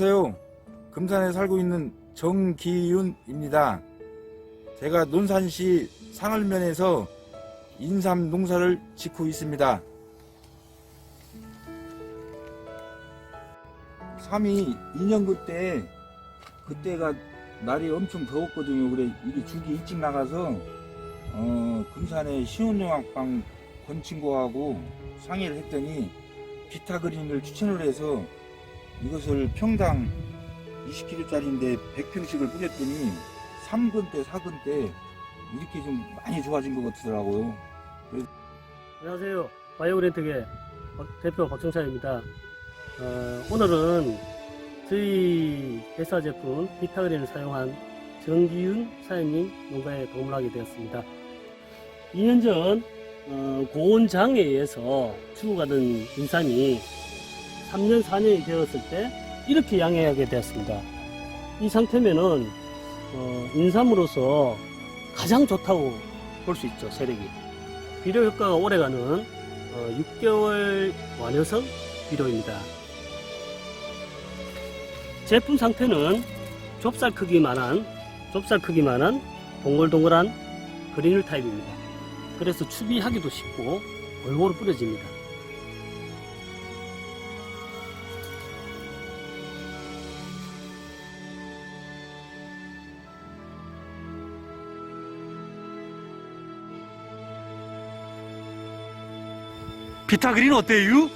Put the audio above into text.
안녕하세요. 금산에 살고 있는 정기윤입니다. 제가 논산시 상을면에서 인삼 농사를 짓고 있습니다. 3이 2년 그 때 그때가 날이 엄청 더웠거든요. 그래 이게 죽이 일찍 나가서 어, 금산의 시온영학방 권친구하고 상의를 했더니 비타 그린을 추천을 해서 이것을 평당 20kg짜리인데 100평씩을 뿌렸더니 3근 때, 4근 때 이렇게 좀 많이 좋아진 것 같더라고요. 안녕하세요. 바이오그랜트계 박- 대표 박정찬입니다. 어, 오늘은 저희 회사 제품 비타그린을 사용한 정기윤 사장님 농가에 도움을 하게 되었습니다. 2년 전 어, 고온장에 의해서 죽어가던 인삼이 3년, 4년이 되었을 때 이렇게 양해하게 되었습니다. 이 상태면은 어, 인삼으로서 가장 좋다고 볼 수 있죠, 세력이. 비료 효과가 오래가는 어, 6개월 완효성 비료입니다. 제품 상태는 좁쌀 크기만한 좁쌀 크기만한 동글동글한 그린을 타입입니다. 그래서 추비하기도 쉽고 골고루 뿌려집니다. 비타그린 어때요?